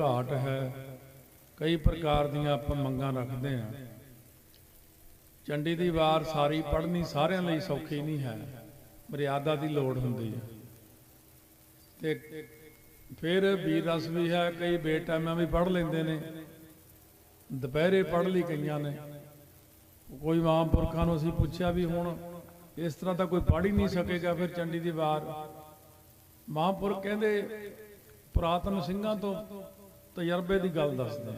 ਘਾਟ ਹੈ। ਕਈ ਪ੍ਰਕਾਰ ਦੀਆਂ ਆਪਾਂ ਮੰਗਾਂ ਰੱਖਦੇ ਹਾਂ। ਚੰਡੀ ਦੀ ਵਾਰ ਸਾਰੀ ਪੜ੍ਹਨੀ ਸਾਰਿਆਂ ਲਈ ਸੌਖੀ ਨਹੀਂ ਹੈ। ਮਰਿਆਦਾ ਦੀ ਲੋੜ ਹੁੰਦੀ ਹੈ। ਤੇ ਫਿਰ ਵੀਰ ਰਸ ਵੀ ਹੈ, ਕਈ ਬੇਟਾਈਮਾਂ ਵੀ ਪੜ੍ਹ ਲੈਂਦੇ ਨੇ। ਦੁਪਹਿਰੇ ਪੜ੍ਹ ਲਈ ਕਈਆਂ ਨੇ। ਕੋਈ ਮਹਾਂਪੁਰਖਾਂ ਨੂੰ ਅਸੀਂ ਪੁੱਛਿਆ ਵੀ ਹੁਣ ਇਸ ਤਰ੍ਹਾਂ ਤਾਂ ਕੋਈ ਪੜ੍ਹ ਹੀ ਨਹੀਂ ਸਕੇਗਾ ਫਿਰ ਚੰਡੀ ਦੀ ਵਾਰ। ਮਹਾਂਪੁਰਖ ਕਹਿੰਦੇ, ਪੁਰਾਤਨ ਸਿੰਘਾਂ ਤੋਂ ਤਜਰਬੇ ਦੀ ਗੱਲ ਦੱਸਦਾ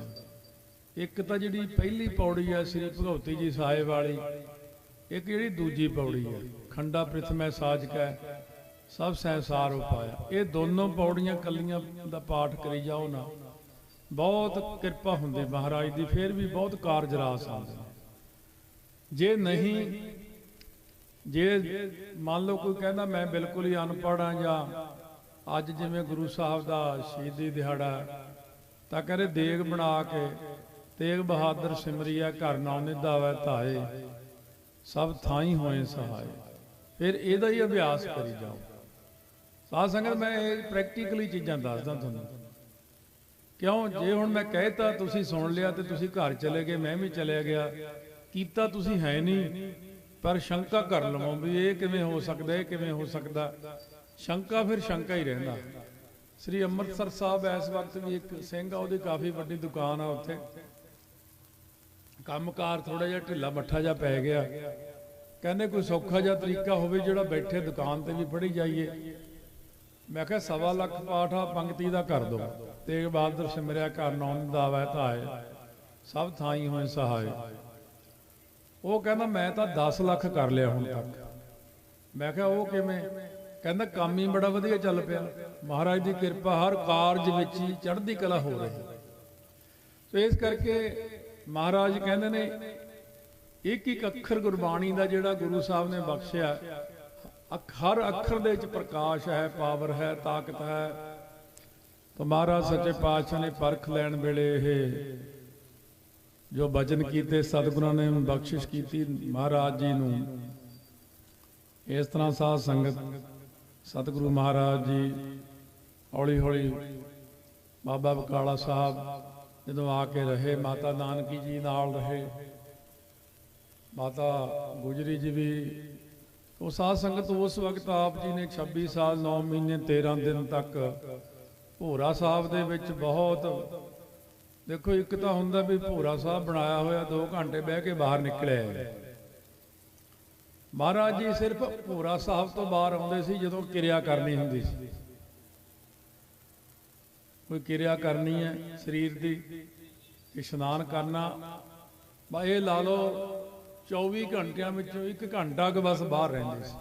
ਇੱਕ ਤਾਂ ਜਿਹੜੀ ਪਹਿਲੀ ਪੌੜੀ ਹੈ ਸ੍ਰੀ ਭਗਵਤੀ ਜੀ ਸਾਹਿਬ ਵਾਲੀ, ਇੱਕ ਜਿਹੜੀ ਦੂਜੀ ਪੌੜੀ ਹੈ ਖੰਡਾ ਪ੍ਰਿਥਮੈ ਸਾਜਕੈ ਸਭ ਸਹਿਸਾਰ ਉਪਾਇਆ। ਇਹ ਦੋਨੋਂ ਪੌੜੀਆਂ ਕੱਲੀਆਂ ਦਾ ਪਾਠ ਕਰੀ ਜਾਓ ਨਾ। ਬਹੁਤ ਕਿਰਪਾ ਹੁੰਦੀ ਮਹਾਰਾਜ ਦੀ, ਫਿਰ ਵੀ ਬਹੁਤ ਕਾਰਜ ਰਾਸ ਆਉਂਦੇ ਜੇ ਨਹੀਂ, ਜੇ ਮੰਨ ਲਓ ਕੋਈ ਕਹਿੰਦਾ ਮੈਂ ਬਿਲਕੁਲ ਹੀ ਅਨਪੜ੍ਹ ਹਾਂ ਜਾਂ ਅੱਜ ਜਿਵੇਂ ਗੁਰੂ ਸਾਹਿਬ ਦਾ ਸ਼ਹੀਦੀ ਦਿਹਾੜਾ ਤਾਂ ਕਹਿੰਦੇ ਦੇਗ ਬਣਾ ਕੇ ਤੇਗ ਬਹਾਦਰ ਸਿਮਰਿਆ ਘਰ ਨਾਉ ਨਿਧਾਵੇ ਧਾਏ, ਸਭ ਥਾਈ ਹੋਏ ਸਹਾਏ। ਫਿਰ ਇਹਦਾ ਹੀ ਅਭਿਆਸ ਕਰੀ ਜਾਓ। ਸਾਧ ਸੰਗਤ, ਮੈਂ ਇਹ ਪ੍ਰੈਕਟੀਕਲੀ ਚੀਜ਼ਾਂ ਦੱਸਦਾ ਤੁਹਾਨੂੰ। ਕਿਉਂ? ਜੇ ਹੁਣ ਮੈਂ ਕਹਿਤਾ ਤੁਸੀਂ ਸੁਣ ਲਿਆ ਤੇ ਤੁਸੀਂ ਘਰ ਚਲੇ ਗਏ, ਮੈਂ ਵੀ ਚਲਿਆ ਗਿਆ। ਕੀਤਾ ਤੁਸੀਂ ਹੈ ਨਹੀਂ, ਪਰ ਸ਼ੰਕਾ ਕਰ ਲਵੋ ਵੀ ਇਹ ਕਿਵੇਂ ਹੋ ਸਕਦਾ, ਇਹ ਕਿਵੇਂ ਹੋ ਸਕਦਾ? ਸ਼ੰਕਾ ਫਿਰ ਸ਼ੰਕਾ ਹੀ ਰਹਿੰਦਾ। ਸ੍ਰੀ ਅੰਮ੍ਰਿਤਸਰ ਸਾਹਿਬ ਇਸ ਵਕਤ ਵੀ ਇੱਕ ਸਿੰਘ ਆ, ਉਹਦੀ ਕਾਫੀ ਵੱਡੀ ਦੁਕਾਨ ਆ ਉੱਥੇ। ਕੰਮਕਾਰ ਥੋੜਾ ਜਿਹਾ ਢਿੱਲਾ ਮੱਠਾ ਜਿਹਾ ਪੈ ਗਿਆ। ਕਹਿੰਦੇ ਕੋਈ ਸੌਖਾ ਜਿਹਾ ਤਰੀਕਾ ਹੋਵੇ ਜਿਹੜਾ ਬੈਠੇ ਦੁਕਾਨ ਤੇ ਵੀ ਪੜੀ ਜਾਈਏ। ਮੈਂ ਕਿਹਾ ਸਵਾ ਲੱਖ ਪਾਠ ਆ, ਪੰਕਤੀ ਦਾ ਕਰ ਦੋ। ਤੇਗ ਬਹਾਦਰ ਸਿਮਰਿਆ ਘਰ ਨੌਨ ਦਾਵੈ ਧਾਏ ਸਭ ਥਾਈ ਹੋਏ ਸਹਾਏ। ਉਹ ਕਹਿੰਦਾ, ਮੈਂ ਤਾਂ 10 ਲੱਖ ਕਰ ਲਿਆ ਹੁਣ ਤੱਕ। ਮੈਂ ਕਿਹਾ, ਉਹ ਕਿਵੇਂ? ਕਹਿੰਦਾ, ਕੰਮ ਹੀ ਬੜਾ ਵਧੀਆ ਚੱਲ ਪਿਆ। ਮਹਾਰਾਜ ਦੀ ਕਿਰਪਾ ਹਰ ਕਾਰਜ ਵਿੱਚ ਹੀ ਚੜ੍ਹਦੀ ਕਲਾ ਹੋ ਰਹੀ ਸੋ ਇਸ ਕਰਕੇ ਮਹਾਰਾਜ ਕਹਿੰਦੇ ਨੇ, ਇੱਕ ਇੱਕ ਅੱਖਰ ਗੁਰਬਾਣੀ ਦਾ ਜਿਹੜਾ ਗੁਰੂ ਸਾਹਿਬ ਨੇ ਬਖਸ਼ਿਆ ਹਰ ਅੱਖਰ ਦੇ ਵਿੱਚ ਪ੍ਰਕਾਸ਼ ਹੈ, ਪਾਵਰ ਹੈ, ਤਾਕਤ ਹੈ। ਤਾਂ ਮਹਾਰਾਜ ਸੱਚੇ ਪਾਤਸ਼ਾਹ ਨੇ ਪਰਖ ਲੈਣ ਵੇਲੇ ਇਹ ਜੋ ਬਚਨ ਕੀਤੇ, ਸਤਿਗੁਰਾਂ ਨੇ ਬਖਸ਼ਿਸ਼ ਕੀਤੀ ਮਹਾਰਾਜ ਜੀ ਨੂੰ। ਇਸ ਤਰ੍ਹਾਂ ਸਾਧ ਸੰਗਤ, ਸਤਿਗੁਰੂ ਮਹਾਰਾਜ ਜੀ ਹੌਲੀ ਹੌਲੀ ਬਾਬਾ ਬਕਾਲਾ ਸਾਹਿਬ ਜਦੋਂ ਆ ਕੇ ਰਹੇ, ਮਾਤਾ ਨਾਨਕੀ ਜੀ ਨਾਲ ਰਹੇ, ਮਾਤਾ ਗੁਜਰੀ ਜੀ ਵੀ, ਉਹ ਸਾਧ ਸੰਗਤ ਉਸ ਵਕਤ ਆਪ ਜੀ ਨੇ 26 ਸਾਲ 9 ਮਹੀਨੇ 13 ਦਿਨ ਤੱਕ ਭੋਰਾ ਸਾਹਿਬ ਦੇ ਵਿੱਚ ਬਹੁਤ, ਦੇਖੋ ਇੱਕ ਤਾਂ ਹੁੰਦਾ ਵੀ ਭੋਰਾ ਸਾਹਿਬ ਬਣਾਇਆ ਹੋਇਆ 2 ਘੰਟੇ ਬਹਿ ਕੇ ਬਾਹਰ ਨਿਕਲਿਆ ਮਹਾਰਾਜ ਜੀ ਸਿਰਫ ਭੋਰਾ ਸਾਹਿਬ ਤੋਂ ਬਾਹਰ ਆਉਂਦੇ ਸੀ ਜਦੋਂ ਕਿਰਿਆ ਕਰਨੀ ਹੁੰਦੀ ਸੀ। ਕੋਈ ਕਿਰਿਆ ਕਰਨੀ ਹੈ ਸਰੀਰ ਦੀ, ਇਸ਼ਨਾਨ ਕਰਨਾ। ਬਾ ਇਹ ਲਾ ਲਓ 24 ਘੰਟਿਆਂ ਵਿੱਚੋਂ ਇੱਕ ਘੰਟਾ ਕੁ ਬਸ ਬਾਹਰ ਰਹਿੰਦੇ ਸੀ।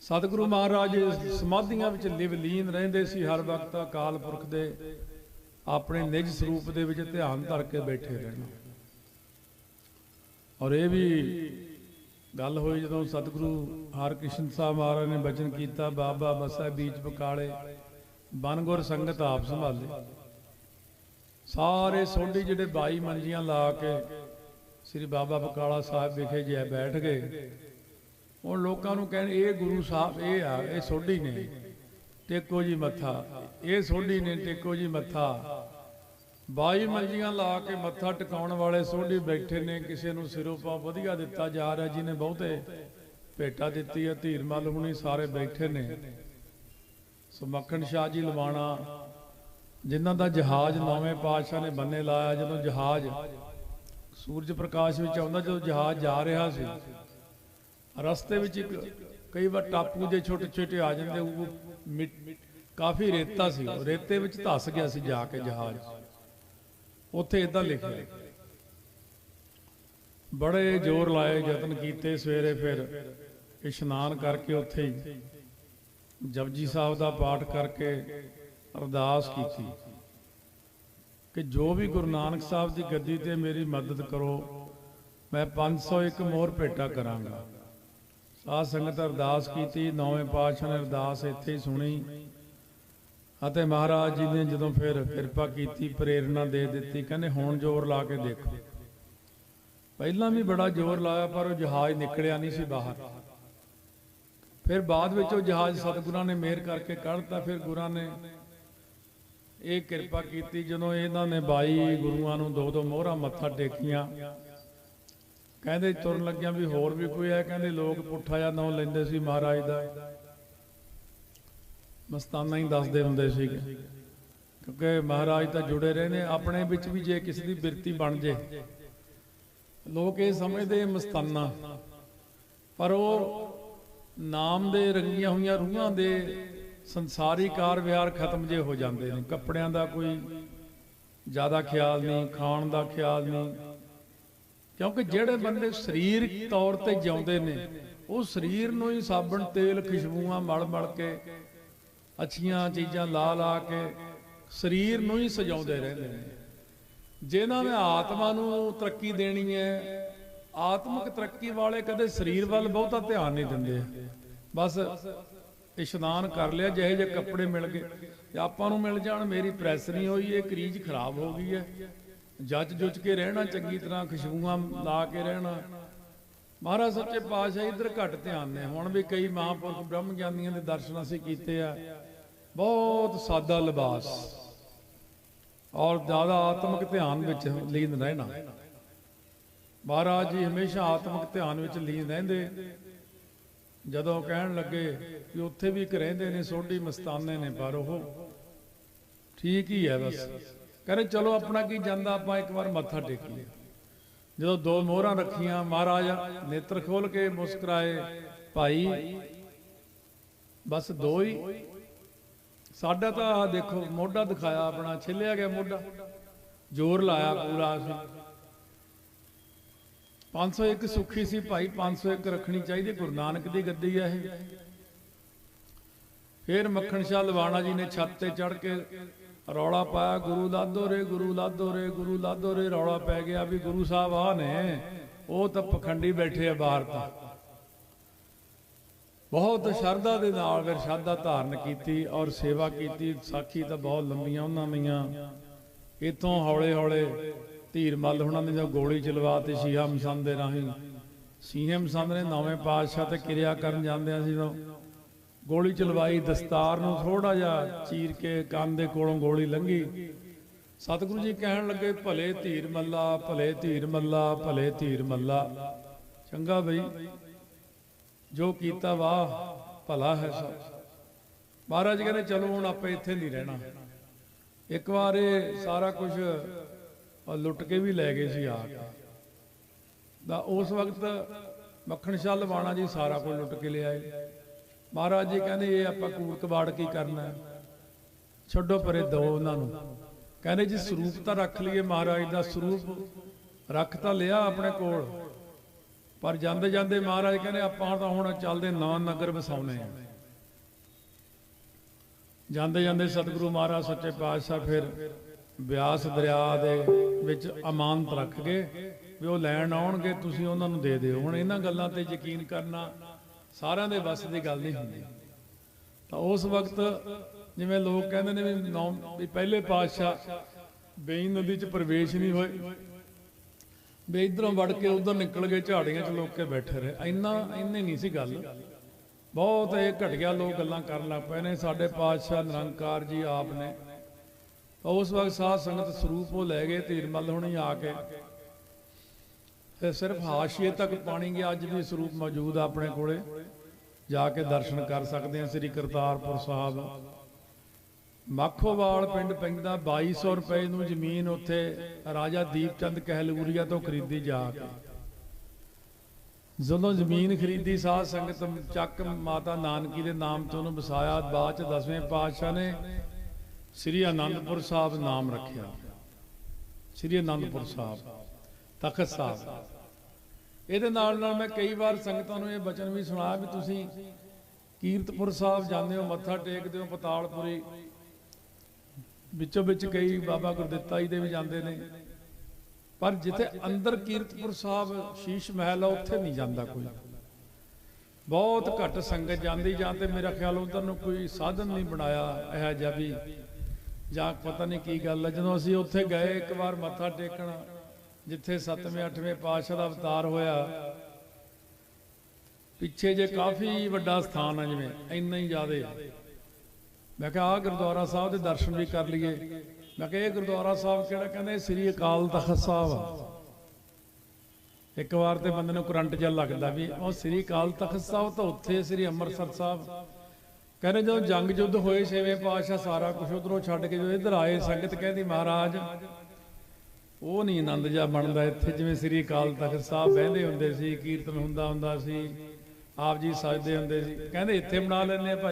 ਸਤਿਗੁਰੂ ਮਹਾਰਾਜ ਸਮਾਧੀਆਂ ਵਿੱਚ ਲਿਵ ਲੀਨ ਰਹਿੰਦੇ ਸੀ ਹਰ ਵਕਤ, ਅਕਾਲ ਪੁਰਖ ਦੇ ਆਪਣੇ ਨਿਜ ਸਰੂਪ ਦੇ ਵਿੱਚ ਧਿਆਨ ਧਰ ਕੇ ਬੈਠੇ ਰਹਿਣਾ। ਔਰ ਇਹ ਵੀ ਗੱਲ ਹੋਈ ਜਦੋਂ ਸਤਿਗੁਰੂ ਹਰਕ੍ਰਿਸ਼ਨ ਸਾਹਿਬ ਮਹਾਰਾਜ ਨੇ ਬਚਨ ਕੀਤਾ, ਬਾਬਾ ਬਸਾ ਬੀਜ ਬਕਾਲੇ ਬਨਗੁਰ ਸੰਗਤ ਆਪ ਸੰਭਾਲੇ। ਸਾਰੇ ਸੋਢੀ ਜਿਹੜੇ 22 ਮੰਜੀਆਂ ਲਾ ਕੇ ਸ੍ਰੀ ਬਾਬਾ ਬਕਾਲਾ ਸਾਹਿਬ ਵਿਖੇ ਜੇ ਬੈਠ ਗਏ, ਹੁਣ ਲੋਕਾਂ ਨੂੰ ਕਹਿਣ, ਇਹ ਗੁਰੂ ਸਾਹਿਬ ਇਹ ਆ, ਇਹ ਸੋਢੀ ਨੇ, ਟੇਕੋ ਜੀ ਮੱਥਾ, ਇਹ ਸੋਢੀ ਨੇ, ਟੇਕੋ ਜੀ ਮੱਥਾ। 22 ਮੰਜੀਆਂ ਲਾ ਕੇ ਮੱਥਾ ਟਿਕਾਉਣ ਵਾਲੇ ਸੋਢੀ ਬੈਠੇ ਨੇ, ਕਿਸੇ ਨੂੰ ਸਿਰੋਂ ਪਾ ਵਧੀਆ ਦਿੱਤਾ ਜਾ ਰਿਹਾ, ਜਿਹਨੇ ਬਹੁਤੇ ਭੇਟਾ ਦਿੱਤੀ ਹੈ, ਧੀਰ ਮੱਲ ਹੁਣੀ ਸਾਰੇ ਬੈਠੇ ਨੇ। ਸੋ ਮੱਖਣ ਸ਼ਾਹ ਜੀ ਲਵਾਣਾ, ਜਿਨ੍ਹਾਂ ਦਾ ਜਹਾਜ਼ ਨੌਵੇਂ ਪਾਤਸ਼ਾਹ ਨੇ ਬੰਨੇ ਲਾਇਆ, ਜਦੋਂ ਜਹਾਜ਼ ਸੂਰਜ ਪ੍ਰਕਾਸ਼ ਵਿੱਚ ਆਉਂਦਾ, ਜਦੋਂ ਜਹਾਜ਼ ਜਾ ਰਿਹਾ ਸੀ, ਰਸਤੇ ਵਿੱਚ ਇੱਕ ਕਈ ਵਾਰ ਟਾਪੂ ਦੇ ਛੋਟੇ ਛੋਟੇ ਆ ਜਾਂਦੇ, ਉਹ ਮਿੱਟ- ਕਾਫੀ ਰੇਤਾ ਸੀ ਰੇਤੇ ਵਿੱਚ ਧਸ ਗਿਆ ਸੀ ਜਾ ਕੇ ਜਹਾਜ਼। ਉੱਥੇ ਇਦਾਂ ਲਿਖਿਆ, ਬੜੇ ਜ਼ੋਰ ਲਾਏ ਯਤਨ ਕੀਤੇ ਸਵੇਰੇ ਫਿਰ ਇਸ਼ਨਾਨ ਕਰਕੇ ਉੱਥੇ ਹੀ ਜਪਜੀ ਸਾਹਿਬ ਦਾ ਪਾਠ ਕਰਕੇ ਅਰਦਾਸ ਕੀਤੀ ਕਿ ਜੋ ਵੀ ਗੁਰੂ ਨਾਨਕ ਸਾਹਿਬ ਦੀ ਗੱਦੀ ਤੇ ਮੇਰੀ ਮਦਦ ਕਰੋ, ਮੈਂ 501 ਮੋਹਰ ਭੇਟਾ ਕਰਾਂਗਾ। ਸਾਧ ਸੰਗਤ ਅਰਦਾਸ ਕੀਤੀ, ਨੌਵੇਂ ਪਾਤਸ਼ਾਹ ਨੇ ਅਰਦਾਸ ਇੱਥੇ ਹੀ ਸੁਣੀ ਅਤੇ ਮਹਾਰਾਜ ਜੀ ਨੇ ਜਦੋਂ ਫਿਰ ਕਿਰਪਾ ਕੀਤੀ, ਪ੍ਰੇਰਣਾ ਦੇ ਦਿੱਤੀ, ਕਹਿੰਦੇ ਹੁਣ ਜ਼ੋਰ ਲਾ ਕੇ ਦੇਖੋ। ਪਹਿਲਾਂ ਵੀ ਬੜਾ ਜ਼ੋਰ ਲਾਇਆ, ਪਰ ਉਹ ਜਹਾਜ਼ ਨਿਕਲਿਆ ਨਹੀਂ ਸੀ ਬਾਹਰ। ਫਿਰ ਬਾਅਦ ਵਿੱਚ ਉਹ ਜਹਾਜ਼ ਸਤਿਗੁਰਾਂ ਨੇ ਮਿਹਰ ਕਰਕੇ ਕੱਢਤਾ, ਫਿਰ ਗੁਰਾਂ ਨੇ ਇਹ ਕਿਰਪਾ ਕੀਤੀ ਜਦੋਂ ਇਹਨਾਂ ਨੇ ਬਾਈ ਗੁਰੂਆਂ ਨੂੰ ਦੋ ਦੋ ਮੋਹਰਾਂ ਮੱਥਾ ਟੇਕੀਆਂ। ਕਹਿੰਦੇ ਤੁਰਨ ਲੱਗਿਆ ਵੀ ਹੋਰ ਵੀ ਕੋਈ ਹੈ, ਕਹਿੰਦੇ ਲੋਕ ਪੁੱਠਾ ਜਾਂ ਨਾਂ ਲੈਂਦੇ ਸੀ ਮਹਾਰਾਜ ਦਾ। ਮਸਤਾਨਾ ਹੀ ਦੱਸਦੇ ਹੁੰਦੇ ਸੀ। ਕਿਉਂਕਿ ਮਹਾਰਾਜ ਤਾਂ ਜੁੜੇ ਰਹੇ ਨੇ, ਆਪਣੇ ਵਿੱਚ ਵੀ ਜੇ ਕਿਸੇ ਦੀ ਬਿਰਤੀ ਬਣ ਜੇ। ਲੋਕ ਇਹ ਸਮਝਦੇ ਮਸਤਾਨਾ। ਪਰ ਉਹ ਨਾਮ ਦੇ ਰੰਗੀਆਂ ਹੋਈਆਂ ਰੂਹਾਂ ਦੇ ਸੰਸਾਰੀ ਕਾਰ ਵਿਹਾਰ ਖਤਮ ਜੇ ਹੋ ਜਾਂਦੇ ਨੇ। ਕੱਪੜਿਆਂ ਦਾ ਕੋਈ ਜ਼ਿਆਦਾ ਖਿਆਲ ਨਹੀਂ, ਖਾਣ ਦਾ ਖਿਆਲ ਨਹੀਂ। ਕਿਉਂਕਿ ਜਿਹੜੇ ਬੰਦੇ ਸਰੀਰਕ ਤੌਰ ਤੇ ਜਿਉਂਦੇ ਨੇ, ਉਹ ਸਰੀਰ ਨੂੰ ਹੀ ਸਾਬਣ, ਤੇਲ, ਖੁਸ਼ਬੂਆਂ ਮਲ ਮਲ ਕੇ ਅੱਛੀਆਂ ਚੀਜ਼ਾਂ ਲਾ ਲਾ ਕੇ ਸਰੀਰ ਨੂੰ ਹੀ ਸਜਾਉਂਦੇ ਰਹਿੰਦੇ ਨੇ। ਜਿਨ੍ਹਾਂ ਨੇ ਆਤਮਾ ਨੂੰ ਤਰੱਕੀ ਦੇਣੀ ਹੈ ਆਤਮਿਕ ਤਰੱਕੀ ਵਾਲੇ ਕਦੇ ਸਰੀਰ ਵੱਲ ਬਹੁਤਾ ਧਿਆਨ ਨਹੀਂ ਦਿੰਦੇ। ਬਸ ਇਸ਼ਨਾਨ ਕਰ ਲਿਆ, ਜਿਹੇ ਜਿਹੇ ਕੱਪੜੇ ਮਿਲ ਗਏ। ਤੇ ਆਪਾਂ ਨੂੰ ਮਿਲ ਜਾਣ, ਮੇਰੀ ਪ੍ਰੈਸ ਨਹੀਂ ਹੋਈ, ਇਹ ਕਰੀਜ ਖਰਾਬ ਹੋ ਗਈ ਹੈ। ਜੱਜ ਜੁੱਜ ਕੇ ਰਹਿਣਾ, ਚੰਗੀ ਤਰ੍ਹਾਂ ਖੁਸ਼ਬੂਆਂ ਲਾ ਕੇ ਰਹਿਣਾ। ਮਹਾਰਾਜ ਸੱਚੇ ਪਾਤਸ਼ਾਹ ਇਧਰ ਘੱਟ ਧਿਆਨ ਨੇ। ਹੁਣ ਵੀ ਕਈ ਮਹਾਂਪੁਰਖ ਬ੍ਰਹਮ ਗਿਆਨੀਆਂ ਦੇ ਦਰਸ਼ਨ ਅਸੀਂ ਕੀਤੇ ਆ। ਬਹੁਤ ਸਾਦਾ ਲਿਬਾਸ। ਔਰ ਜ਼ਿਆਦਾ ਆਤਮਿਕ ਧਿਆਨ ਵਿੱਚ ਲੀਨ ਰਹਿਣਾ। ਮਹਾਰਾਜ ਜੀ ਹਮੇਸ਼ਾ ਆਤਮਿਕ ਧਿਆਨ ਵਿੱਚ ਲੀਨ ਰਹਿੰਦੇ। ਜਦੋਂ ਕਹਿਣ ਲੱਗੇ ਕਿ ਉੱਥੇ ਵੀ ਇੱਕ ਰਹਿੰਦੇ ਨੇ, ਸੋਢੀ ਮਸਤਾਨੇ ਨੇ, ਪਰ ਉਹ ਠੀਕ ਹੀ ਹੈ ਬਸ। ਕਹਿੰਦੇ ਚਲੋ ਆਪਣਾ ਕੀ ਜਾਂਦਾ, ਆਪਾਂ ਇੱਕ ਵਾਰ ਮੱਥਾ ਟੇਕੀਏ। ਜਦੋਂ ਦੋ ਮੋਹਰਾਂ ਰੱਖੀਆਂ, ਮਹਾਰਾਜ ਨੇਤਰ ਖੋਲ ਕੇ ਮੁਸਕਰਾਏ, ਭਾਈ, ਬਸ ਦੋ ਹੀ? ਸਾਡਾ ਤਾਂ ਦੇਖੋ, ਮੋਢਾ ਦਿਖਾਇਆ ਆਪਣਾ, ਛਿੱਲਿਆ ਗਿਆ ਮੋਢਾ। ਜ਼ੋਰ ਲਾਇਆ ਪੂਰਾ ਅਸੀਂ। 501 ਸੁਖੀ ਸੀ ਭਾਈ 501 ਰੱਖਣੀ ਚਾਹੀਦੀ, ਗੁਰੂ ਨਾਨਕ ਦੀ ਗੱਦੀ ਹੈ ਇਹ। ਫਿਰ ਮੱਖਣ ਸ਼ਾਹ ਲਵਾਣਾ ਜੀ ਨੇ ਛੱਤ ਤੇ ਚੜ ਕੇ ਰੌਲਾ ਪਾਇਆ, ਗੁਰੂ ਲਾਧੋ ਰੇ, ਗੁਰੂ ਲਾਧੋ ਰੇ, ਗੁਰੂ ਲਾਦੋ ਰੇ, ਰੌਲਾ ਪੈ ਗਿਆ ਵੀ ਗੁਰੂ ਸਾਹਿਬ ਆ ਨੇ, ਉਹ ਤਾਂ ਪਖੰਡੀ ਬੈਠੇ ਆ ਬਾਹਰ ਤਾਂ। ਬਹੁਤ ਸ਼ਰਧਾ ਦੇ ਨਾਲ ਫਿਰ ਸ਼ਰਧਾ ਧਾਰਨ ਕੀਤੀ ਔਰ ਸੇਵਾ ਕੀਤੀ, ਸਾਖੀ ਤਾਂ ਬਹੁਤ ਲੰਮੀਆਂ ਉਹਨਾਂ ਦੀਆਂ ਇਥੋਂ ਹੌਲੇ ਹੌਲੇ ਧੀਰ ਮੱਲ ਹੁਣਾਂ ਨੇ ਜੋ ਗੋਲੀ ਚਲਵਾਤੀ ਸ਼ੀਹਾ ਮਸੰਦ ਦੇ ਰਾਹੀਂ। ਸੀਹੇ ਮਸੰਦ ਨੇ ਨੌਵੇਂ ਪਾਤਸ਼ਾਹ ਤੇ ਕਿਰਿਆ ਕਰਨ ਜਾਂਦਿਆਂ ਸੀ ਜਦੋਂ ਗੋਲੀ ਚਲਵਾਈ, ਦਸਤਾਰ ਨੂੰ ਥੋੜਾ ਜਿਹਾ ਚੀਰ ਕੇ ਕੰਨ ਦੇ ਕੋਲੋਂ ਗੋਲੀ ਲੰਘੀ। ਸਤਿਗੁਰੂ ਜੀ ਕਹਿਣ ਲੱਗੇ, ਭਲੇ ਧੀਰ ਮੱਲਾ, ਭਲੇ ਧੀਰ ਮੱਲਾ, ਭਲੇ ਧੀਰ ਮੱਲਾ। ਚੰਗਾ ਬਈ, ਜੋ ਕੀਤਾ ਵਾਹ ਭਲਾ ਹੈ ਸਭ। ਮਹਾਰਾਜ ਕਹਿੰਦੇ, ਚਲੋ ਹੁਣ ਆਪਾਂ ਇੱਥੇ ਨਹੀਂ ਰਹਿਣਾ। ਇੱਕ ਵਾਰ ਇਹ ਸਾਰਾ ਕੁਝ ਲੁੱਟ ਕੇ ਵੀ ਲੈ ਗਏ ਸੀ ਆ ਦਾ ਉਸ ਵਕਤ ਮੱਖਣ ਸ਼ਾਹ ਲਵਾਣਾ ਜੀ ਸਾਰਾ ਕੁਝ ਲੁੱਟ ਕੇ ਲਿਆਏ। ਮਹਾਰਾਜ ਜੀ ਕਹਿੰਦੇ, ਇਹ ਆਪਾਂ ਕੂੜ ਕਬਾੜ ਕੀ ਕਰਨਾ ਛੱਡੋ ਪਰੇ ਦੋ ਉਹਨਾਂ ਨੂੰ। ਕਹਿੰਦੇ, ਜੀ ਸਰੂਪ ਤਾਂ ਰੱਖ ਲਈਏ ਮਹਾਰਾਜ ਦਾ ਸਰੂਪ। ਰੱਖ ਤਾਂ ਲਿਆ ਆਪਣੇ ਕੋਲ। ਪਰ ਜਾਂਦੇ ਜਾਂਦੇ ਮਹਾਰਾਜ ਕਹਿੰਦੇ, ਆਪਾਂ ਤਾਂ ਹੁਣ ਚੱਲਦੇ ਨਾਨ ਨਗਰ ਵਸਾਉਨੇ ਆ। ਜਾਂਦੇ ਜਾਂਦੇ ਸਤਿਗੁਰੂ ਮਹਾਰਾਜ, ਸੱਚੇ ਪਾਤਸ਼ਾਹ ਫਿਰ ਬਿਆਸ ਦਰਿਆ ਦੇ ਵਿੱਚ ਅਮਾਨਤ ਰੱਖ ਕੇ ਵੀ ਉਹ ਲੈਣ ਆਉਣਗੇ, ਤੁਸੀਂ ਉਹਨਾਂ ਨੂੰ ਦੇ ਦਿਓ। ਹੁਣ ਇਹਨਾਂ ਗੱਲਾਂ ਤੇ ਯਕੀਨ ਕਰਨਾ ਸਾਰਿਆਂ ਦੇ ਵੱਸ ਦੀ ਗੱਲ ਨਹੀਂ ਹੁੰਦੀ। ਤਾਂ ਉਸ ਵਕਤ ਜਿਵੇਂ ਲੋਕ ਕਹਿੰਦੇ ਨੇ ਵੀ ਨੌ- ਵੀ ਪਹਿਲੇ ਪਾਤਸ਼ਾਹ ਬੇਈ ਨਦੀ 'ਚ ਪ੍ਰਵੇਸ਼ ਨਹੀਂ ਹੋਏ, ਵੀ ਇਧਰੋਂ ਵੜ ਕੇ ਉਧਰ ਨਿਕਲ ਗਏ, ਝਾੜੀਆਂ 'ਚ ਲੋਕ ਕੇ ਬੈਠੇ ਰਹੇ। ਇੰਨਾ ਇੰਨੇ ਨਹੀਂ ਸੀ ਗੱਲ। ਬਹੁਤ ਇਹ ਘਟਿਆ ਲੋਕ ਗੱਲਾਂ ਕਰਨ ਲੱਗ ਪਏ ਨੇ। ਸਾਡੇ ਪਾਤਸ਼ਾਹ ਨਿਰੰਕਾਰ ਜੀ ਆਪ ਨੇ ਤਾਂ ਉਸ ਵਕਤ ਸਾਧ ਸੰਗਤ ਸਰੂਪ ਉਹ ਲੈ ਗਏ ਧੀਰਮਲ ਹੁਣੀ ਆ ਕੇ। ਤੇ ਸਿਰਫ ਹਾਸ਼ੀਏ ਤੱਕ ਪਾਣੀ ਗਿਆ, ਅੱਜ ਵੀ ਸਰੂਪ ਮੌਜੂਦ ਆ ਆਪਣੇ ਕੋਲੇ। ਜਾ ਕੇ ਦਰਸ਼ਨ ਕਰ ਸਕਦੇ ਆ ਸ੍ਰੀ ਕਰਤਾਰਪੁਰ ਸਾਹਿਬ। ਮਾਖੋਵਾਲ ਪਿੰਡ ਪੈਂਦਾ 2200 ਰੁਪਏ ਨੂੰ ਜ਼ਮੀਨ ਉੱਥੇ ਰਾਜਾ ਦੀਪਚੰਦ ਕਹਿਲੂਰੀਆ ਤੋਂ ਖਰੀਦੀ ਜਾ ਕੇ। ਜਦੋਂ ਜ਼ਮੀਨ ਖਰੀਦੀ, ਸਾਧ ਸੰਗਤ ਚੱਕ ਮਾਤਾ ਨਾਨਕੀ ਦੇ ਨਾਮ ਤੋਂ ਉਹਨੂੰ ਵਸਾਇਆ। ਬਾਅਦ ਚ ਦਸਵੇਂ ਪਾਤਸ਼ਾਹ ਨੇ ਸ੍ਰੀ ਆਨੰਦਪੁਰ ਸਾਹਿਬ ਨਾਮ ਰੱਖਿਆ। ਸ੍ਰੀ ਆਨੰਦਪੁਰ ਸਾਹਿਬ, ਤਖਤ ਸਾਹਿਬ। ਇਹਦੇ ਨਾਲ ਨਾਲ ਮੈਂ ਕਈ ਵਾਰ ਸੰਗਤਾਂ ਨੂੰ ਇਹ ਬਚਨ ਵੀ ਸੁਣਾਇਆ ਵੀ ਤੁਸੀਂ ਕੀਰਤਪੁਰ ਸਾਹਿਬ ਜਾਂਦੇ ਹੋ, ਮੱਥਾ ਟੇਕਦੇ ਹੋ, ਪਤਾਲਪੁਰੀ। ਵਿੱਚੋਂ ਵਿੱਚ ਕਈ ਬਾਬਾ ਗੁਰਦਿੱਤਾ ਜੀ ਦੇ ਵੀ ਜਾਂਦੇ ਨੇ। ਪਰ ਜਿੱਥੇ ਅੰਦਰ ਕੀਰਤਪੁਰ ਸਾਹਿਬ ਸ਼ੀਸ਼ ਮਹਿਲ ਆ, ਉੱਥੇ ਨਹੀਂ ਜਾਂਦਾ ਕੋਈ। ਬਹੁਤ ਘੱਟ ਸੰਗਤ ਜਾਂਦੀ ਜਾਂ ਤੇ ਮੇਰਾ ਖਿਆਲ ਉਧਰ ਨੂੰ ਕੋਈ ਸਾਧਨ ਨਹੀਂ ਬਣਾਇਆ ਇਹ ਜਿਹਾ ਵੀ ਜਾਂ ਪਤਾ ਨਹੀਂ ਕੀ ਗੱਲ ਹੈ ਜਦੋਂ ਅਸੀਂ ਉੱਥੇ ਗਏ, ਇੱਕ ਵਾਰ ਮੱਥਾ ਟੇਕਣ, ਜਿੱਥੇ 7ਵੇਂ 8ਵੇਂ ਪਾਤਸ਼ਾਹ ਦਾ ਅਵਤਾਰ ਹੋਇਆ, ਪਿੱਛੇ ਜੇ ਕਾਫੀ ਵੱਡਾ ਸਥਾਨ ਹੈ ਜਿਵੇਂ ਇੰਨਾ ਹੀ ਜ਼ਿਆਦੇ। ਮੈਂ ਕਿਹਾ ਆ ਗੁਰਦੁਆਰਾ ਸਾਹਿਬ ਦੇ ਦਰਸ਼ਨ ਵੀ ਕਰ ਲਈਏ। ਮੈਂ ਕਿਹਾ, ਇਹ ਗੁਰਦੁਆਰਾ ਸਾਹਿਬ ਕਿਹੜਾ? ਕਹਿੰਦੇ ਸ੍ਰੀ ਅਕਾਲ ਤਖਤ ਸਾਹਿਬ ਇੱਕ ਵਾਰ ਤੇ ਬੰਦੇ ਨੂੰ ਕਰੰਟ ਜਿਹਾ ਲੱਗਦਾ ਵੀ, ਉਹ ਸ੍ਰੀ ਅਕਾਲ ਤਖਤ ਸਾਹਿਬ ਤਾਂ ਉੱਥੇ ਸ੍ਰੀ ਅੰਮ੍ਰਿਤਸਰ ਸਾਹਿਬ। ਕਹਿੰਦੇ ਜਦੋਂ ਜੰਗ ਯੁੱਧ ਹੋਏ, ਛੇਵੇਂ ਪਾਤਸ਼ਾਹ ਸਾਰਾ ਕੁਝ ਉਧਰੋਂ ਛੱਡ ਕੇ ਜਦੋਂ ਇੱਧਰ ਆਏ, ਸੰਗਤ ਕਹਿੰਦੀ, ਮਹਾਰਾਜ, ਉਹ ਨਹੀਂ ਆਨੰਦ ਜਿਹਾ ਬਣਦਾ ਇੱਥੇ, ਜਿਵੇਂ ਸ੍ਰੀ ਅਕਾਲ ਤਖਤ ਸਾਹਿਬ ਬਹਿੰਦੇ ਹੁੰਦੇ ਸੀ, ਕੀਰਤਨ ਹੁੰਦਾ ਹੁੰਦਾ ਸੀ, ਆਪ ਜੀ ਸਜਦੇ ਹੁੰਦੇ ਸੀ। ਕਹਿੰਦੇ, ਇੱਥੇ ਬਣਾ ਲੈਂਦੇ ਆ ਭਾਈ।